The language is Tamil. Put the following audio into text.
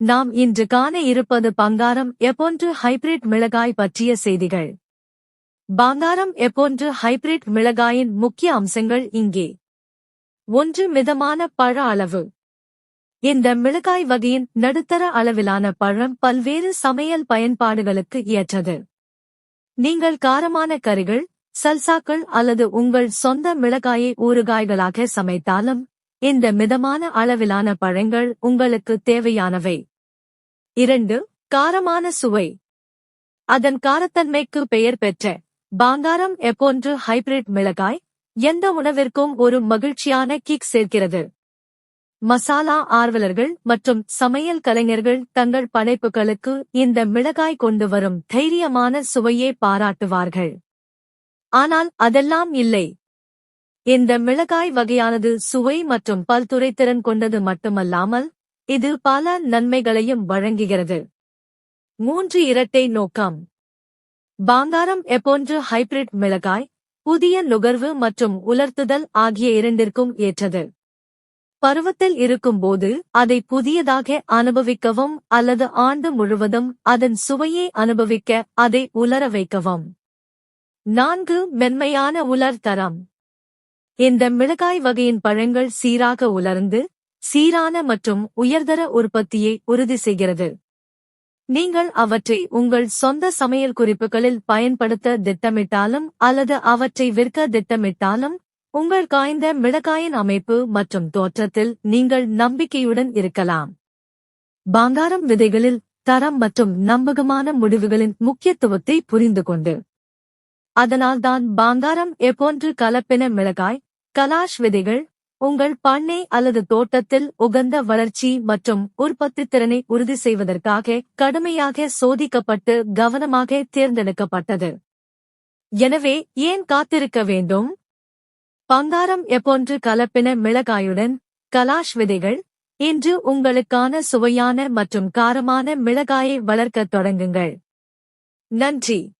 நாம் இன்று காண இருப்பது பங்காரம் எப்போன்று ஹைபிரிட் மிளகாய் பற்றிய செய்திகள். பங்காரம் எப்போன்று ஹைபிரிட் மிளகாயின் முக்கிய அம்சங்கள் இங்கே. ஒன்று மிதமான பழ அளவு. இந்த மிளகாய் வகையின் நடுத்தர அளவிலான பழம் பல்வேறு சமையல் பயன்பாடுகளுக்கு ஏற்றது. நீங்கள் காரமான கறிகள் சல்சாக்கள் அல்லது உங்கள் சொந்த மிளகாயை ஊறுகாய்களாக சமைத்தாலும் இந்த மிதமான அளவிலான பழங்கள் உங்களுக்கு தேவையானவை. இரண்டு காரமான சுவை. அதன் காரத்தன்மைக்கு பெயர் பெற்ற பாங்காரம் எப்போன்று ஹைபிரிட் மிளகாய் எந்த உணவிற்கும் ஒரு மகிழ்ச்சியான கிக் சேர்க்கிறது. மசாலா ஆர்வலர்கள் மற்றும் சமையல் கலைஞர்கள் தங்கள் படைப்புகளுக்கு இந்த மிளகாய் கொண்டு வரும் தைரியமான சுவையே பாராட்டுவார்கள். ஆனால் அதெல்லாம் இல்லை. இந்த மிளகாய் வகையானது சுவை மற்றும் பல்துறை திறன் கொண்டது மட்டுமல்லாமல் இது பல நன்மைகளையும் வழங்குகிறது. மூன்று இரட்டை நோக்கம். பாங்காரம் எப்போன்று ஹைபிரிட் மிளகாய் புதிய நுகர்வு மற்றும் உலர்த்துதல் ஆகிய இரண்டிற்கும் ஏற்றது. பருவத்தில் இருக்கும்போது அதை புதியதாக அனுபவிக்கவும் அல்லது ஆண்டு முழுவதும் அதன் சுவையை அனுபவிக்க அதை உலர வைக்கவும். நான்கு மென்மையான உலர் தரம். இந்த மிளகாய் வகையின் பழங்கள் சீராக உலர்ந்து சீரான மற்றும் உயர்தர உற்பத்தியை உறுதி செய்கிறது நீங்கள் அவற்றை உங்கள் சொந்த சமையல் குறிப்புகளில் பயன்படுத்த திட்டமிட்டாலும் அல்லது அவற்றை விற்க திட்டமிட்டாலும் உங்கள் காய்ந்த மிளகாயின் அமைப்பு மற்றும் தோற்றத்தில் நீங்கள் நம்பிக்கையுடன் இருக்கலாம். பாங்காரம் விதைகளில் தரம் மற்றும் நம்பகமான முடிவுகளின் முக்கியத்துவத்தை புரிந்து கொண்டு. அதனால்தான் பாங்காரம் எப்போன்று கலப்பின மிளகாய் கலாஷ் விதைகள் உங்கள் பண்ணை அல்லது தோட்டத்தில் உகந்த வளர்ச்சி மற்றும் உற்பத்தி திறனை உறுதி செய்வதற்காக கடுமையாக சோதிக்கப்பட்டு கவனமாக தேர்ந்தெடுக்கப்பட்டது. எனவே ஏன் காத்திருக்க வேண்டும்? பங்காரம் எப்போன்று கலப்பின மிளகாயுடன் கலாஷ் விதைகள் இன்று உங்களுக்கான சுவையான மற்றும் காரமான மிளகாயை வளர்க்கத் தொடங்குங்கள். நன்றி.